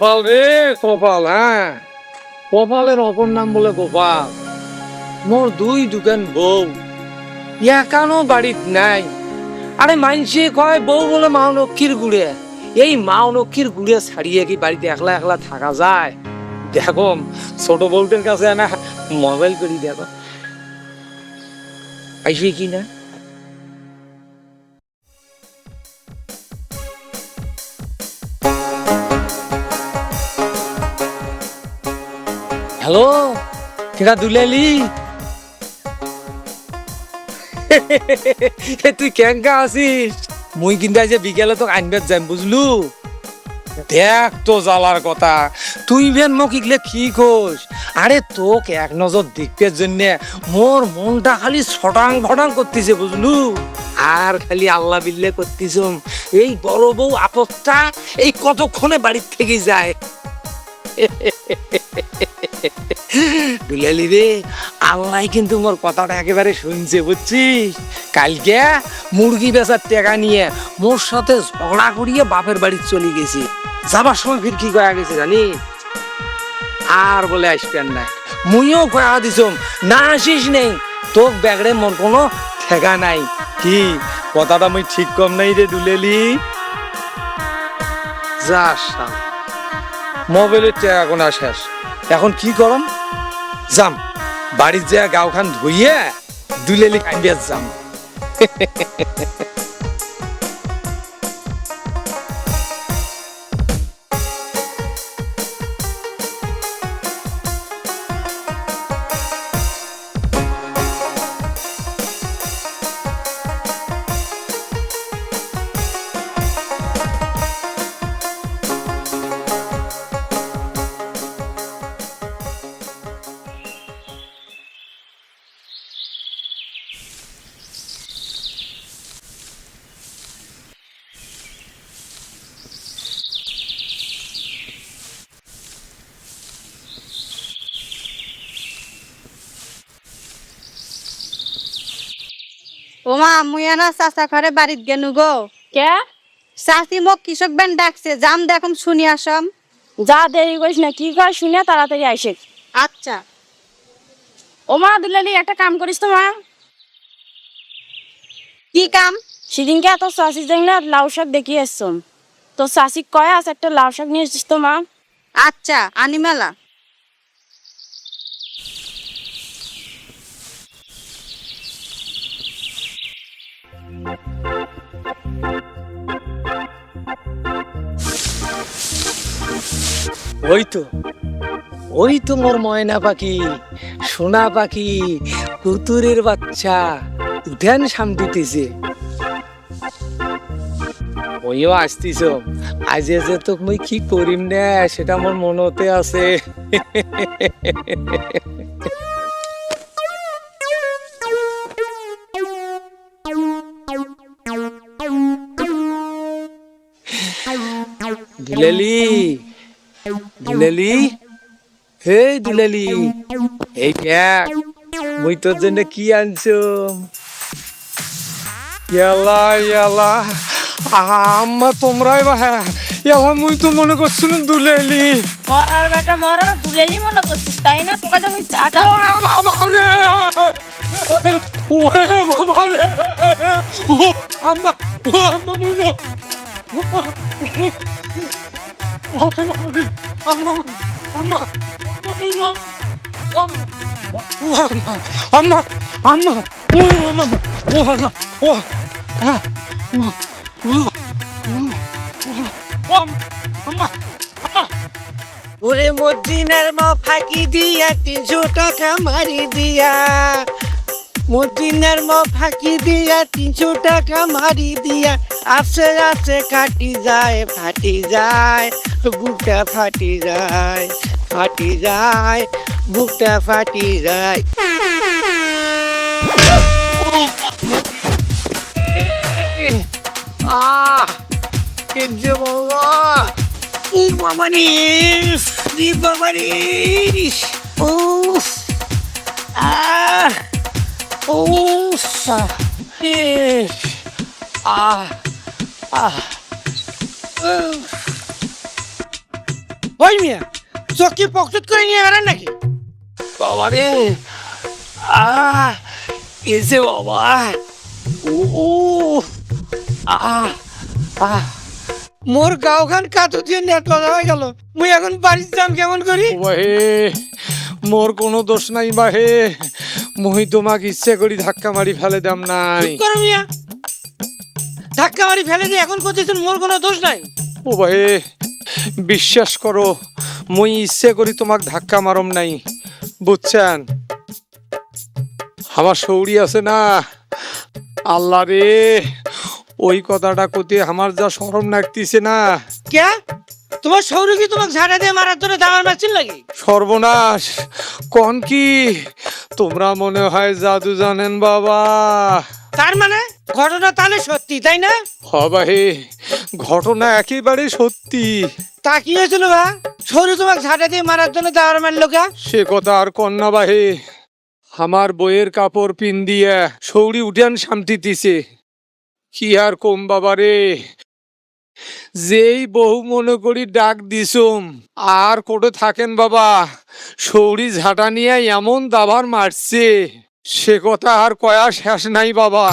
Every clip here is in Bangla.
কপাল রে কপাল হ্যাঁ? কপালের অপর নাম বলে গোপাল। মোর দুই দোকান বউ। একানো বাড়িত নাই। আরে মানসে কয়, বউ বলে মা লক্ষ্মীর গুড়ে। এই মা লক্ষ্মীর গুড়ে ছাড়িয়ে কি বাড়িতে একলা একলা থাকা যায়? দেখো, ছোট বউটের কাছে না, মোবাইল করি দেখো। আইসি কি না? হ্যালো? কেটা দুলালি তুই কেঙ্কা আছিস? মুই কিন্তু আজ বিকেলে তোকে আনবে যাম, বুঝলু? দেখ তো জ্বালার কথা। তুই বেন মোক ইগলে কি কোস? আরে তোকে এক নজর দেখতে জন্য মোর মনটা খালি ছটাং ফটাং করতেছে, বুঝলু? আর খালি আল্লাহ বিল্লে করতেছ এই বড় বউ আপদটা এই কতক্ষণে বাড়ির থেকে যায়? দুলালি রে, আল্লাহ কিন্তু মোর কথাটা একেবারে শুনছে, বুঝছিস? কালকে মুরগি বেচার নিয়ে মোর সাথে ঝগড়া করিয়ে বাপের বাড়ি চলে গেছি। যাবার সময় ফির কি কয়া গেছে জানি? আর বলে আসবেন না। মুইও কয়া দিছম, না আসিস নেই, তোর ব্যাগড়ে মোর কোনো ঠেকা নাই। কি, কথাটা মুই ঠিক কম নাই রে দুলেলি? যা মোবাইলের শেষ। এখন কি করম? যাম। বাড়ির যে গাও খান ধুইয়ে দুলেলি কান্দিয়া যাম। মুই না চাচা ঘরে বাড়িত গেনু গো। কে? চাচি মোক কৃষক বেন ডাকছে যাম দেখম শুনি আসাম যা দেরি করিস না কি কর শুনে তাড়াতাড়ি আইসে আচ্ছা। ও মা দুলালি একটা কাম করিস তো মা। কি কাম? সেদিনকে এত চাষি যাই না লাউ শাক দেখিয়ে এসছম তো চাষি কয় আছে একটা লাউ শাক নিয়ে এসছিস তো মা। আচ্ছা আনি ওই তো ওই তো মোর ময়না পাখি সোনা পাখি কুতুরের বাচ্চা উঠান সামদিতেছে ওইও আসতিস আজ যে তো মুই কি করিম না সেটা আমার মনতে আছে। দুলালি দুলালি? হে দুলালি। এই দেখ মুই তোর জন্য কি আনছো ইয়ালা ইয়ালা আম্মা তোমরাই বা হ্যাঁ ইয়ালা মুই তো মনে করছিলাম দুলালি। মরার বেটা মরার দুলালি মনে করছিস তাই না? তোকে তো আমি চাটা আম্মা আম্মা ওরে মদিনার মা ফাঁকি দিয়া তিনশো টাকা মারি দিয়া। মদিনার মা ফাঁকি দিয়া তিনশো টাকা মারি দিয়া। আস্তে আস্তে কাটি যায়, ফাটি যায়। বুকটা ফাটি যায় ফাটি যায় বুকটা ফাটি যায়। আহ ওই মিয়া চোখ কি পকচুত করে নিয়ে বেড়ান নাকি? বাবা রে আহ এসে বাবা ও ও আহ আহ। মোর গাঁওখান কাতো দিয়ে নেট লগা হয়ে গেল মুই এখন বাড়ির যাম কেমন করি? বাহে মোর কোনো দোষ নাই বাহে মুই তোমাক ইচ্ছে করি ধাক্কা মারি ফেলে দাম নাই। করো মিয়া। ধাক্কা মারি ফেলে দিয়ে এখন করতেছেন মোর কোনো দোষ নাই। ও বাহে বিশ্বাস করো মুই ইচ্ছে করি তোমাক ধাক্কা মারম নাই বুঝছেন? আমার সৌরি আছে না? আল্লাহ রে ওই কথাটা কতে আমার যা সরম লাগতিছে না। কে তোমার সৌর কি তোমাকে ঝাড়া দিয়ে মারার জন্য দাবার মারছিল নাকি? সর্বনাশ কন কি? তোমরা মনে হয় জাদু জানেন বাবা। তার মানে? ঘটনা তাহলে সত্যি তাই না? হবাহে ঘটনা একেবারে সত্যি। তা কি হয়েছিল বা? সৌর তোমাকে ঝাড়া দিয়ে মারার জন্য দাবার মারলো কে? সে কথা আর কন্যা বাহে। আমার বইয়ের কাপড় পিন দিয়ে সৌরি উঠান শান্তিতিছে কি আর কম বাবা রে। যেই বহু মনে করি ডাক দিছুম আর কোটে থাকেন বাবা সৌরি ঝাঁটা নিয়ে এমন দাবার মারছে। সে কথা আর কয়া শেষ নাই বাবা।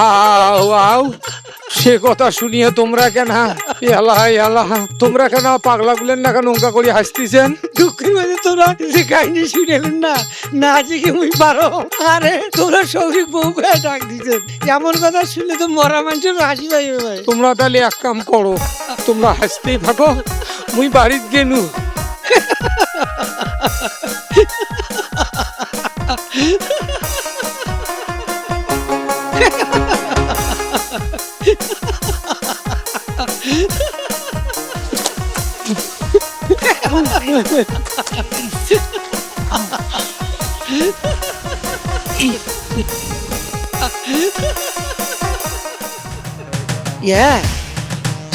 আও আও সে কথা শুনিয়ে তোমরা কেন? এলা এলা তোমরা কেন পাগলা গুলেন না কেন নৌকা করে হাসতেছেন? দুঃখের মাঝে তোরা যে কাহিনী শুনেলেন না না জিগে মুই পারো। আরে তোরা সৌরিক বউ করে ডাক দিতেন। এমন কথা শুনলে তো মরা মানুষের হাসি পাইবে ভাই। তোমরা তাহলে এক কাম করো তোমরা হাসতেই থাকো মুই বাড়িত গেনু।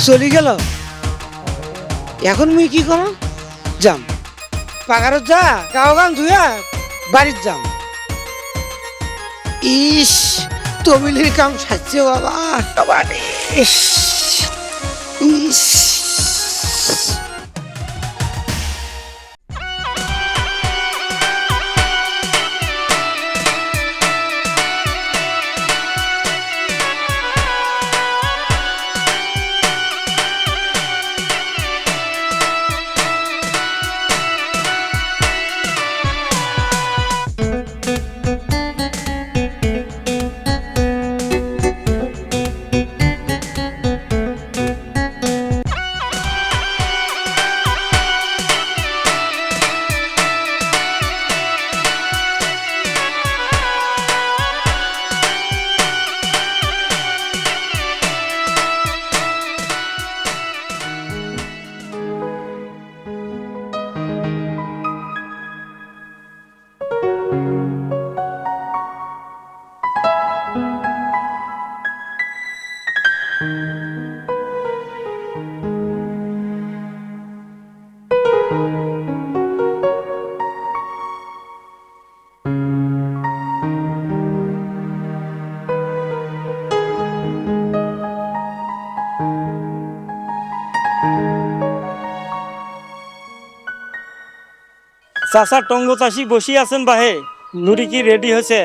চলি গেল। এখন মুই কি করো যাম পাগারত যা গাও গান ধুয়া বাড়ির যাম ইস তমিলের কাম সাজছে বাবা। ইস। চাষা টঙ্গ চাষি বসি আছেন বাহে নুরি কি রেডি হয়েছে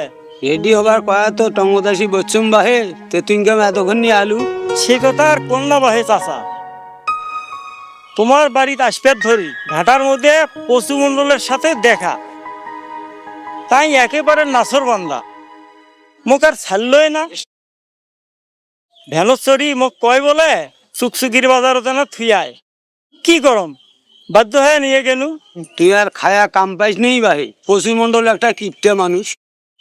রেডি হবার কয়া তো টঙ্গদাসী বচ্চুম বাহে তে তুই কেম এতক্ষণ নিয়ে আলু। সে কথা আর কোন না বাহে চাষা তোমার বাড়িতে আসপের ধরি ঘাটার মধ্যে পশুমণ্ডলের সাথে দেখা। তাই একেবারে নাসর বান্দা। মোক আর ছাড়লই না। ভেলচরি মোক কয় বলে চুকচুকির বাজারত না থুয়ায় কি গরম? বাধ্য হয়ে নিয়ে গেলু। তুই আর খায়া কাম পাইস নেই বাহে। পশ্চিমমন্ডল একটা কিপটে মানুষ।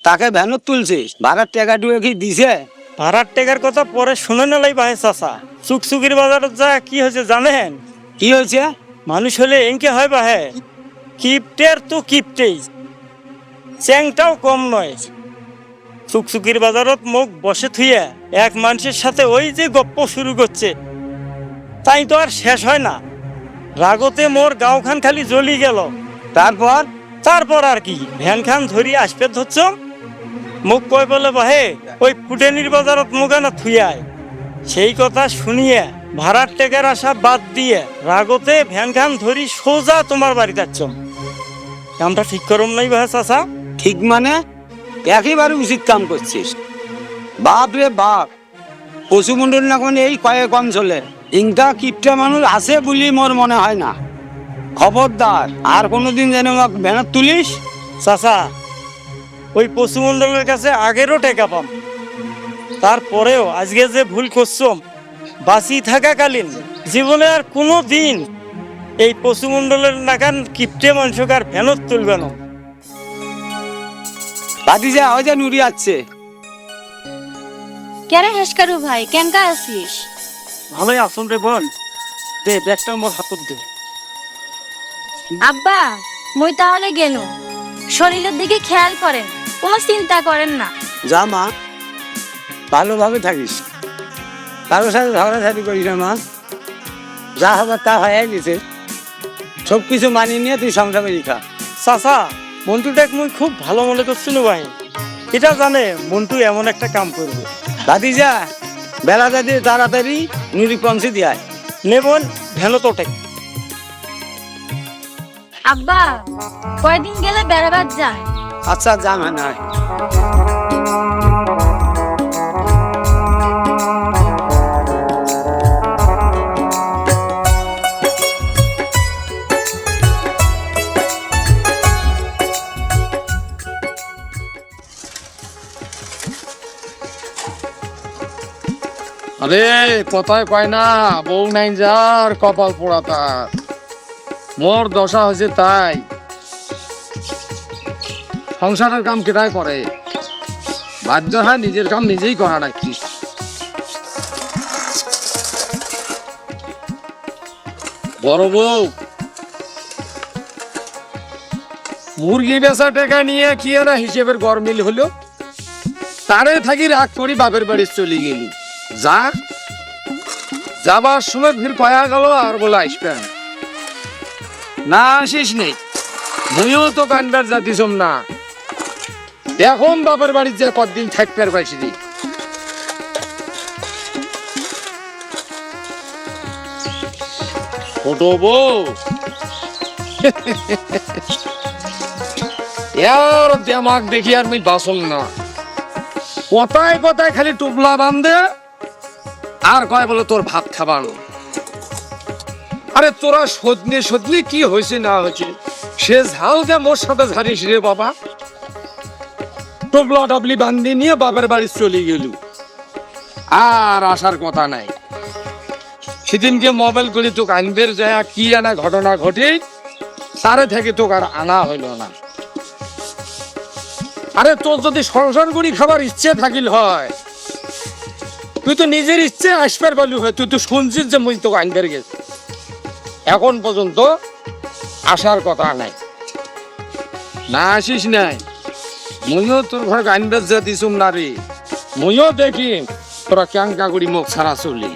তাকে ভ্যানত তুলছিস। ভাড়ার টাকা টুয়ে কি দিছে? ভাড়ার টেকার কথা পরে শুনে নেলাই বাহে চাষা চুকচুকির বাজারত যা কি হয়েছে জানেন? কি হয়েছে? মানুষ হলে এনকে হয় বাহে। কিপটের তো কিপটেই। চ্যাংটাও কম নয়। চুকচুকির বাজারত মুখ বসে থুইয়া এক মানুষের সাথে ওই যে গপ্প শুরু করছে। তাই তো আর শেষ হয় না। রাগতে মোর গাঁওখান খালি জ্বলি গেল। তারপর তারপর আর কি ভ্যান খান ধরি আসবে ধরছ? মুখ কয় বলে বাহে, ওই ফুটেনির বাজারত মুখানা থুয়ায় সেই কথা শুনিয়ে, ভাড়ার টেকার আশা বাদ দিয়ে, রাগতে ভ্যান খান ধরি সোজা তোমার বাড়িতে যাচ্ছ কামটা ঠিক করম নাই বাহে চাচা? ঠিক মানে? একেবারে উচিত কাম করছিস। বাপ রে বাপ, পশুমণ্ডল না কোন এই কয়েক অঞ্চলে ইংটা কিপটা মানুষ আছে বলি মোর মনে হয় না। খবরদার আর কোনোদিন যেন ভ্যানত তুলিস? চাচা ওই পশুমণ্ডলের কাছে আগেরও টেকা পাম। তারপরেও আজকে যে ভুল করছম বাঁচি থাকাকালীন জীবনে আর কোনো দিন এই পশুমণ্ডলের নাকান কিপটে মানুষকে আর ফেনত তুলবে না। বাদি যা হয় যে নুরি আসছে। কেরে হেসকারু ভাই কেনকা আছিস ভালোই আসুন রে বোন। দে ব্যাগটা মোর হাতত দে। আব্বা মই তাহলে গেল শরীরের দিকে খেয়াল করেন কোনো চিন্তা করেন না। যা মা। ভালোভাবে থাকিস। কারোর সাথে ঝগড়াঝাড়ি করিস না মা। যা হবার তা হয়ে গেছে। সব কিছু মানিয়ে নিয়ে তুই সংসারে খা। চাচা মন্টুটাকে মুই খুব ভালো মনে করছিল ভাই। এটা জানে মন্টু এমন একটা কাম করবে। দাদি যা বেলা দিয়ে তাড়াতাড়ি নুরি পৌঁছে দিয়ে। নেবন ভেলো তোটে। আব্বা কয়দিন গেলে বেড়াবার যায়? আচ্ছা যা মানে আরে, কথায় কয় না, বউ নাই যার কপাল পোড়া তার মোর দশা হয়েছে তাই। সংসারের কাম কেটাই করে। বাধ্য হয় নিজের কাম নিজেই করা নাকি। বড় বউ, মুরগি বেচা টাকা নিয়ে কি না হিসেবের গরমিল হলো? তারে থাকি রাগ করি বাপের বাড়ি চলে গেলি। যা। যাবার সময় ভিড় পায়া গেল আর বলে আসবে না। আসিস নেই মুইও তো কানবার যাতিসম না। এখন বাপের বাড়ির যে কদিন থাকতে পারছি রে। ছোট বউ। এর দেমাগ দেখি আর মুই বাসল না। কথায় কথায় খালি টুপলা বান্ধে আর কয় বলে তোর ভাত খাবানো আরে তোরা সদনে সদনে কি হয়েছে না হয়েছে? সে ঝালকে মোর সাথে ঝাড়িস রে বাবা। টুপলা ডাবলি বান্ধি নিয়ে বাবার বাড়ি চলে গেল। আর আসার কথা নাই। সেদিনকে মোবাইল করে তোকে আনবের যায় কি আনা ঘটনা ঘটে তারে থেকে তোকে আর আনা হইল না। আরে তোর যদি সংসার করি খাবার ইচ্ছে থাকিল হয় তুই তো নিজের ইচ্ছে আসবার বলু হয় তুই তো শুনছিস যে মুই তোকে আনবার গেছি। এখন পর্যন্ত আসার কথা নাই। না আসিস নাই। মুইও তোর ঘর আনবার যা দিছুম না রে। মুইও দেখি তোরা ক্যাঙ্কা করি মুখ ছাড়া চলি।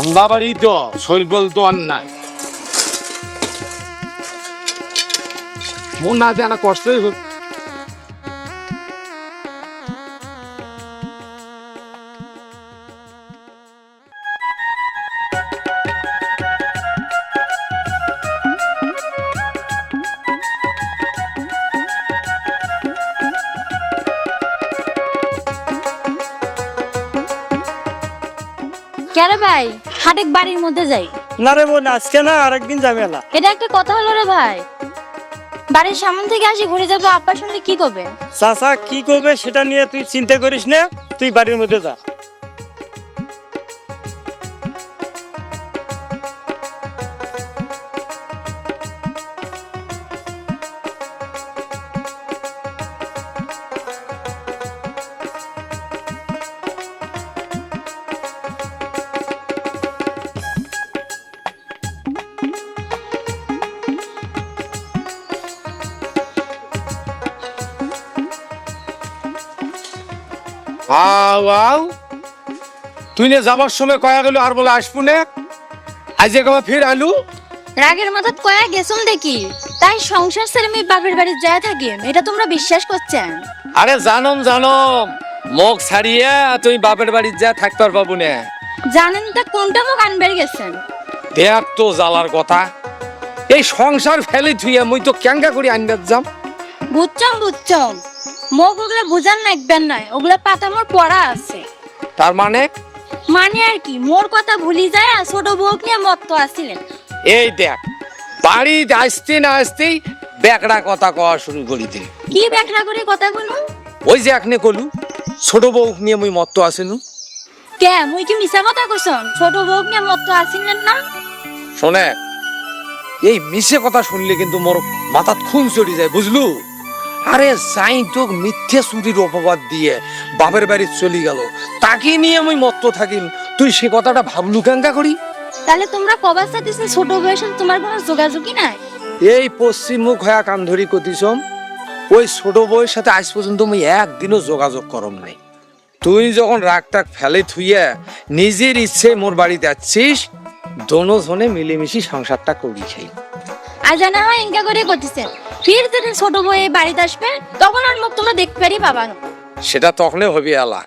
আমরা বাড়ি তো শরীর বল তো মন না জানা কষ্টই হোক কেন ভাই? হাটেক বাড়ির মধ্যে যাই। না রে বোন আজকে না আরেকদিন যাবে না এটা একটা কথা হলো রে ভাই। বাড়ির সামনে থেকে আসি, ঘুরে যাব। আব্বার সঙ্গে কি করবে? চাচা, কি করবে সেটা নিয়ে তুই চিন্তা করিস না। তুই বাড়ির মধ্যে যা। আও তুই নে যাবার সময় কয়া গেল আর বলে আসব না। আজ একবার ফির আলু। রাগের মাথাত কয়া গেছুন দেখি তাই সংসার ছেড়ে আমি বাপের বাড়ি যায় থাকি এটা তোমরা বিশ্বাস করছেন আরে জানম জানম মুখ ছাড়িয়ে তুই বাপের বাড়ি যা থাকতে পারব না জানেন তা কোনটা মুখ আনবার গেছেন? দেখ তো জ্বালার কথা। এই সংসার ফেলে থুইয়া মুই তো ক্যাঙ্গা করে আনবার যাম? বুঝছম বুঝছম। মুখ ওগুলো বুঝান লাগবেন নয় ওগুলো পাতা মোর পড়া আছে। তার মানে? মানে আর কি মোর কথা ভুলি যায় আর ছোট বউ নিয়ে মত্ত আসছিলেন এই দেখ বাড়ি আসতে না আসতেই বেকড়া কথা কওয়া শুরু করি দে। কি ব্যাখ্যা করে কথা বলুন ওই যে একনে কলু ছোট বউ নিয়ে মুই মত্ত আসেনু। কে মুই কি মিছা কথা কইছন ছোট বউ নিয়ে মত্ত আসছিলেন না? শোনে এই মিশে কথা শুনলে কিন্তু মোর মাথাত খুন চড়ি যায় বুঝলু? আরে যাই তোক মিথ্যে চুরির অপবাদ দিয়ে বাপের বাড়ি চলে গেল তাকে নিয়ে আমি মত্ত থাকিম। তুই সে কথাটা ভাবলু কেঙ্কা করি? তাহলে তোমরা কবার সাথে ছোট বউয়ের সাথে তোমার কোনো যোগাযোগই নাই? এই পশ্চিম মুখ হয়া কান্ধরি কতিসম ওই ছোট বউয়ের সাথে আজ পর্যন্ত আমি একদিনও যোগাযোগ করম নাই। তুই যখন রাগ টাক ফেলে থুইয়া নিজের ইচ্ছে মোর বাড়িতে যাচ্ছিস দোনো জনে মিলেমিশি সংসারটা করি খাই। আর জানা হয় ইনকা করে করতেছেন ফির যদি ছোট বউ এই বাড়িতে আসবে তখন আর মুখ তোমরা দেখতে পারি বাবা না। সেটা তখনই হবি আলা।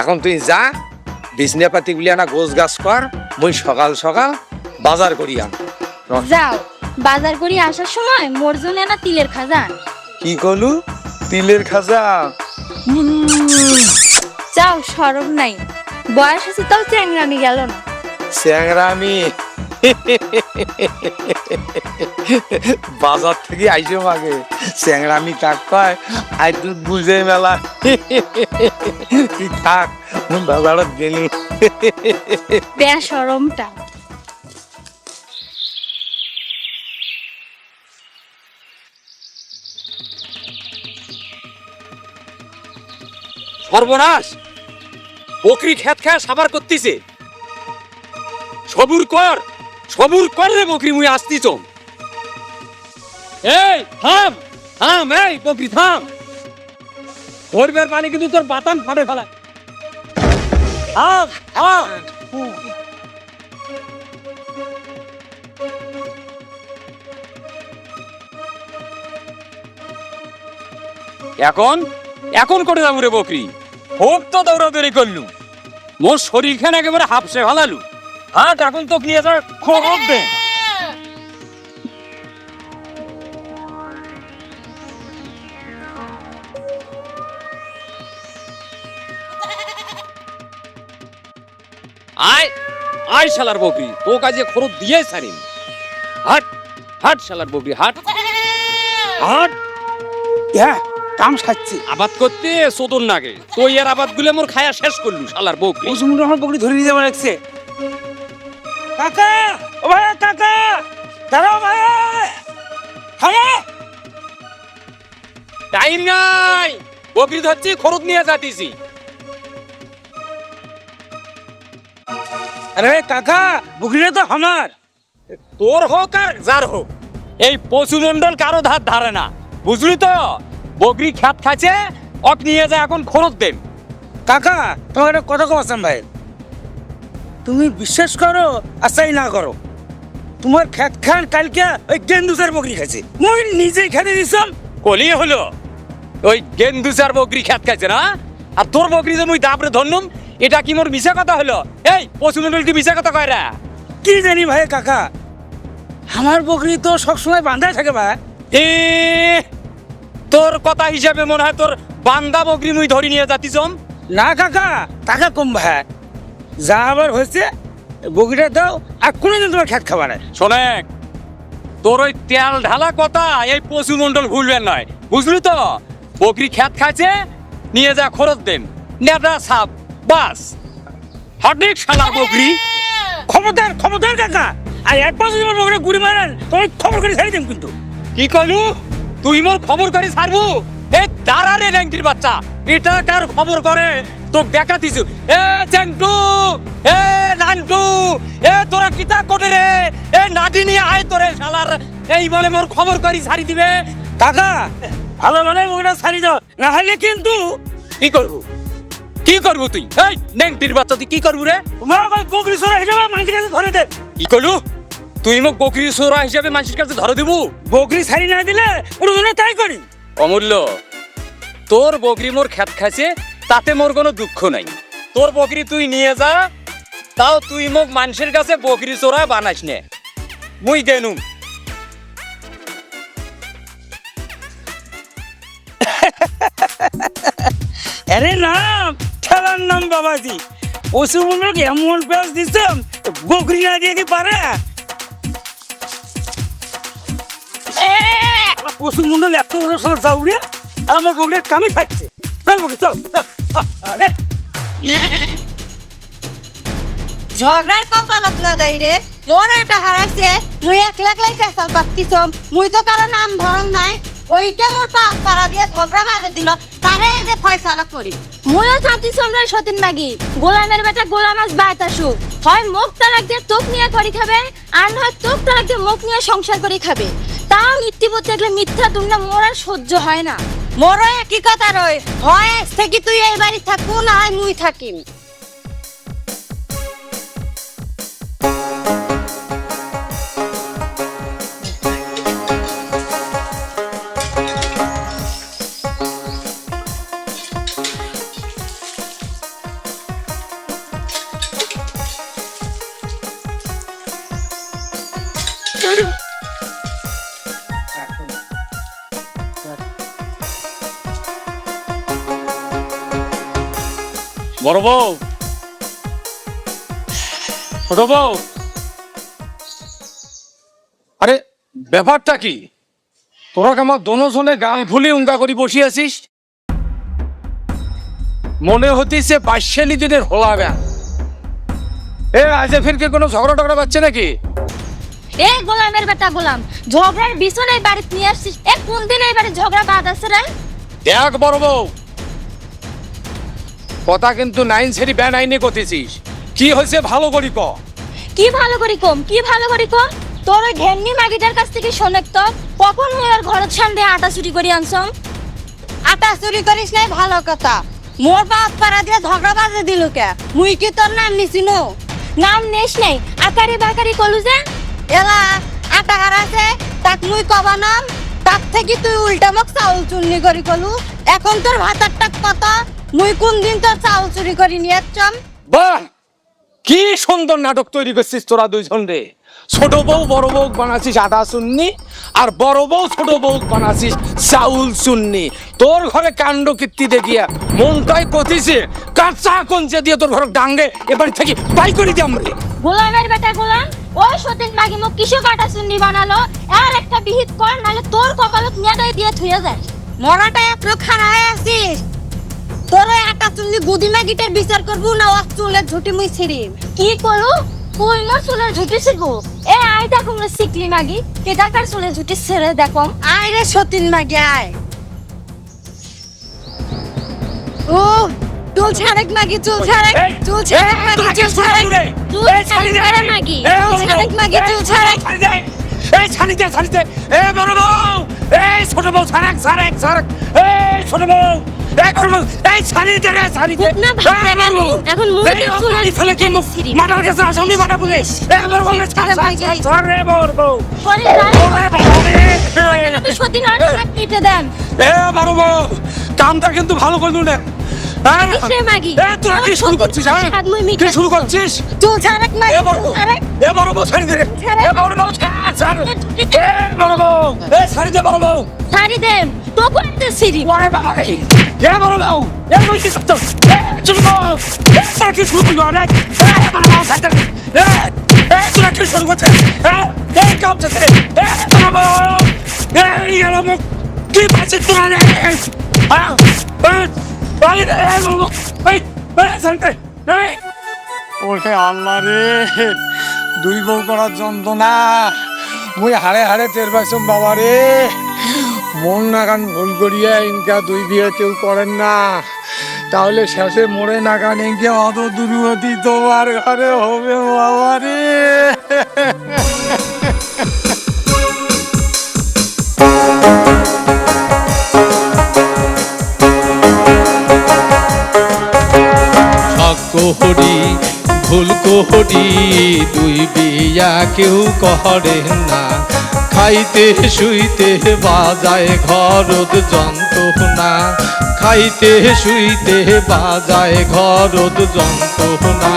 এখন তুই যা বিছনা পাতি গুলি আনা গোছ গাছ কর মুই সকাল সকাল বাজার করি আন। যাও বাজার করে আসার সময় মোর জন্য না তিলের খাজা কি কলু? তিলের খাজা? যাও সরব নাই। বয়স আছে তাও চ্যাংরামি গেল না। স্যাংরামি বাজার থেকে আইসো আগে। স্যাংরামি কাক কয় আই তুই বুঝে মেলা। তুই থাক বাজারত গেলি। বেসরমটা সর্বনাশ! বকরি খেত খায় সাবার করতেছে। সবুর কর! সবুর কর রে বকরি, মুই আসতিছ এই, থাম থাম, এই বকরি, থাম। ভরবের পানি কিন্তু তোর বাতান ফাটে ফেলা থাম থাম এখন এখন করে যাব রে বকরি। খুব তো দৌড়াদৌড়ি করলু। মোর শরীর শরীরখান একেবারে হাফসে ভালালু এখন তো নিয়ে যাওয়ার খবর দে। আয় আয় শালার বকরি তো কাজে খরচ দিয়ে সারিম হাট হাট শালার বকরি হাট। হাট? হ্যাঁ কাম সাচ্ছি আবাদ করতে সোদন নাগে। তো এর আবাদগুলো মোর খায়া শেষ করলু শালার বকরি পশুমুন্ড আমার বকরি ধরে নিয়ে যাবার লাগছে। কাকা ও ভাই কাকা দাঁড়াও ভাই। থামো। টাইম নাই। বকরি ধরছি খরচ নিয়ে যাতিছি আরে কাকা বকরিটা তো আমার। তোর হোক আর যার হোক এই পশুমন্ডল কারও ধার ধারে না। বুঝলি তো? বকরি খ্যাত খাচ্ছে অক নিয়ে যায় এখন খরচ দেন। কাকা তোমার একটা কথা কমাচ্ছেন ভাই। তুমি বিশ্বাস করো আর চাই না করো। তোমার খেত খান কালকে ওই গেন্দুসের বকরি খাইছে। মই নিজেই খেতে দিছিলাম কলি হলো। ওই গেন্দুসার বকরি খ্যাত খাইছে না? আর তোর বকরি যে মুই দাবরে ধরনুম এটা কি মোর মিশা কথা হলো? এই পশুমন্ডল কি মিশা কথা কয় রা। কি জানি ভাই কাকা আমার বকরি তো সবসময় বাঁধাই থাকে ভাই। এ তোর কথা হিসাবে মনে হয় তোর বান্দা বকরি মুই ধরি নিয়ে যাতিছম? না কাকা টাকা কম ভাই। যা আবার হয়েছে বকরিটা দাও আর কোনোদিন তোমার খেত খাবার নাই শোনেক তোর ওই তেল ঢালা কথা এই পশু মন্ডল ভুলবেন নয়। বুঝলি তো? বকরি খ্যাত খাচ্ছে নিয়ে যা খরচ দেন। নেটা সাপ বাস। হটিক শালা বকরি খবরদার খবরদার কাকা। আর এক পাশে তোমার বকরি গুড়ি মারেন তোমার খবর করে ছেড়ে দিন কিন্তু। কি কলু তুই মোর খবর করে ছাড়বু এ দাঁড়া রে ল্যাংটির বাচ্চা। এটা কার খবর করে? তো দেখা দিছু। এ চেংটু এ নান্টু এ তোরা কিতা করে রে? এ নাটি নিয়ে আয় তোরে শালার। এই বলে মোর খবর করি ছাড়ি দিবে। কাকা ভালো মানে বকরিটা ছাড়ি দাও। না হলে কিন্তু কি করব? কি করব তুই? এই নেংটির বাচ্চা তুই কি করব রে? তোমার আবার বকরি সরা হিসাবে মানুষের কাছে ধরে দেন কি করলু? তুই মোক বকরি সোরা হিসাবে মানুষের কাছে ধরে দিব? বকরি ছাড়ি না দিলে ওর তাই করি। অমূল্য তোর বকরি মোর খ্যাত খাইছে তাতে মোর কোনো দুঃখ নাই। তোর বকরি তুই নিয়ে যা তাও তুই মোক মানুষের কাছে বকরি চোরা বানাস নে। মুই গেনুম। আরে নাম খেলার নাম বাবাজি। এমন পেঁয়াজ দিতাম বকরি না দিয়ে কি পারে? পশুমূলক এত বড় সব যাউরে আমার বকরির কামে খাচ্ছে চল বকরি চল। ঝগড়ার কপালত না দেয় রে। মোর একটা হারাইছে পেশাল পাচ্ছিস মুই তো কারও নাম নাই। ওইটা পাক পাড়া দিয়ে ঝগড়া মাঝে দিল, তারে যে ফয়সালা করি। চাঁদি সতীন মাগি গোলামের বেটা গোলাম আজ হয় মুখ তালাক দিয়ে তোক নিয়ে করি খাবে, আর নয় তোক তালাক দিয়ে মুখ নিয়ে সংসার করে খাবে। তাও মিথ্যে দেখলে মিথ্যা তোমরা মোর সহ্য হয় না। মোরও একই কথা রয়। হয় থেকে তুই এই বাড়ি থাকব না হয় মুই থাকিম। বড় বউ। ছোট বউ। আরে ব্যাপারটা কি? তোরা কেমন দোনোজনে গান ফুলি উঙ্গা করি বসে আছিস? মনে হতিছে বাইশালি দিনের হোলা ব্যান। এ আজে ফিরকে কোনো ঝগড়া টগড়া পাচ্ছে নাকি? এ গোলামের বেটা গোলাম ঝগড়ার বিছনে বাড়িতে নিয়ে আসছিস এ কোন দিন এই বাড়ি ঝগড়া বাদ আছে রে? দেখ বড় বউ কথা কিন্তু নাইন সেরি ব্যান আইনে করতেছিস কি হয়েছে ভালো করি ক? কি ভালো করি কম? কি ভালো করি কম তোর ওই ঘেন্নি মাগিটার কাছ থেকে শোনেক তো কখন মুই আর ঘরের সামনে আটা চুরি করি আনছম? আটা চুরি করিস নাই ভালো কথা। মোর পাক পাড়া দিয়ে ঝগড়া বাজে দিল কে? মুই কি তোর নাম নিছিনু নাম নেস নাই। আকারি বাকারি কলু যে। এলা আটা হারাছে তাক মুই কবা নাম? তাক থেকে তুই উল্টা মোক চাউল চুন্নি করি কলু। এখন তোর ভাতার টাক কত? মুই কোন দিন তোর চাউল চুরি করি নিয়ে চম। বাহ! কি সুন্দর নাটক তৈরি করছিস তোরা দুইজন রে। ছোট বউ বড় বউ বানাছিস আটা শুননি আর বড় বউ ছোট বউ বানাছিস চাউল শুননি তোর ঘরে কাণ্ড কীর্তি দেখিয়া মনটাই কথিছে কাঁচা কঞ্চে দিয়ে তোর ঘরে ডাঙ্গে এবার থেকে বাই করে দিয়াম রে। গোলামের বেটা গোলাম ওই সতীন মাগি মোক কিসু কাটা চুন্নি বানালো? আর একটা বিহিত কর নাহলে তোর কপালত নেদাই দিয়ে থুয়ে যায়। মরাটা এত খানা হয়ে আছিস। তোর ওই আটা চুল্লি গুদিমা গিটার বিচার করব না ও চুলের ঝুটি মুই ছিড়িম কি করু কই চুলের ঝুটি এ আই দেখো সিকলি মাগি কেদাকার চুলের ঝুটি ছেড়ে দেখো আয় রে সতীন মাগি আয়। ও চুল ছাড়েক মাগি চুল ছাড়েক চুল ছাড়েক মাগি চুল কি ছাড়েক? চুল এই, ছাড়ি মাগি। চুল ছাড়েক মাগি, চুল ছাড়েক। এই ছাড়ি দে ছাড়ি দে। এ বড় বউ। এই ছোট বউ ছাড়েক ছাড়েক ছাড়েক। এই ছোট বউ। কামটা কিন্তু ভালো করলু না। হ্যাঁ? তোরা শুরু করছিস হ্যাঁ? শুরু করছিস? ছাড়ি দে। বড় বউ ছাড়ি দে তো করতে সিরি তোরা তোরা তোরা? হ্যাঁ? দুই বউ করার যন্ত্রণা মুই হাড়ে হাড়ে টের পাইছম বাবা রে মন নাগান ভুল করিয়া ইনকা দুই বিয়ে কেউ করেন না। তাহলে শেষে মরে নাগান ইনকে অত দুর্গতি তোমার ঘরে হবে বাবা রে। কোহরি ভুল কোহরি দুই বিয়া কেউ করে না। খাইতে শুইতে বাজায় ঘরদ যন্ত্রণা। খাইতে শুইতে বাজায় ঘরদ যন্ত্রণা।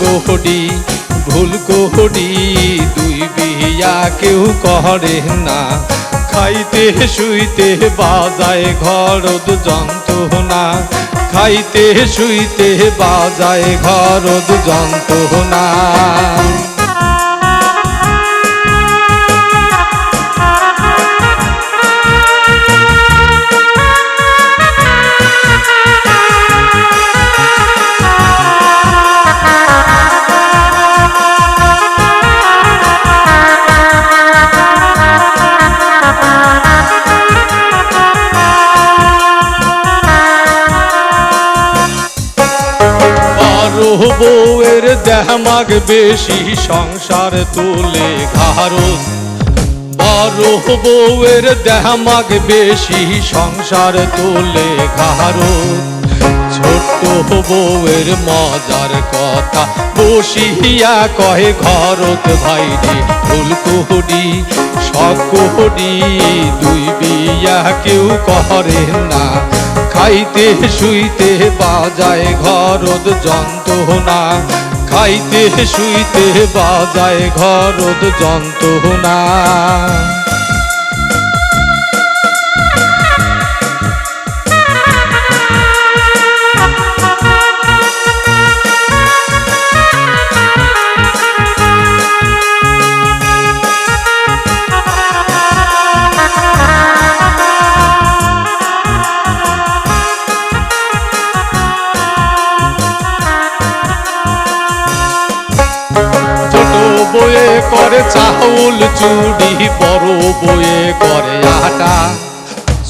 কোহরি ভুল কোহরি দুই বিয়া কেউ করে না। খাইতে শুইতে বাজায় ঘরদ যন্ত্রণা। খাইতে শুইতে বাজায় ঘরদ যন্ত্রণা। দেহমাগ বেশি সংসার তুলে ঘারত বারো বউয়ের দেহমাগ বেশি সংসার তুলে ঘারত ছোট্ট বউয়ের মজার কথা বসিয়া কহে, ঘরত ভাইরে ফুলকুহরি সকহরি দুই বিয়া কেউ করে না। খাইতে, শুইতে বাজায় ঘরদ যন্ত্রণা খাইতে শুইতে বাজায় ঘরত যন্ত্রণা। করে চাউল চুড়ি বড় বয়ে করে আটা।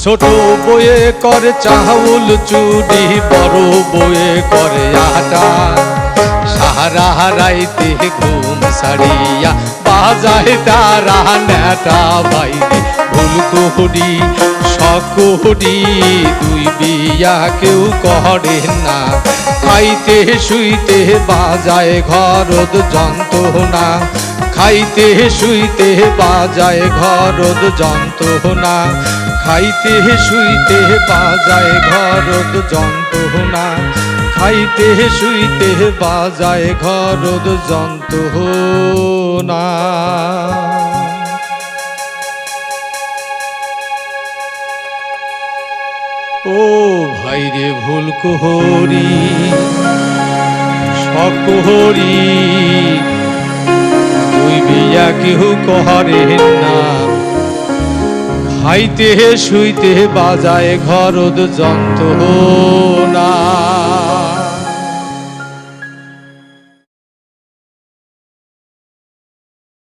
ছোট বয়ে করে চাউল চুড়ি বড় বয়ে করে আটা। সারা রাইতে ঘুম সারিয়া বাজায় তারা নেটা বাইরে। ভুল কুহুরি সকুহুরি দুই বিয়া কেউ করে না। খাইতে শুইতে বাজায় ঘরদ যন্ত্রণা। খাইতে শুইতে বাজায় ঘরদ যন্ত্রণা। খাইতে শুইতে বাজায় ঘরদ যন্ত্রণা। খাইতে শুইতে বাজায় ঘরদ যন্ত্রণা। ও ভাই রে ভুল কুহরি সকহরি তুই বিয়া কেহ কহরে না। খাইতে শুইতে বাজায় ঘরদ যন্ত্রণা।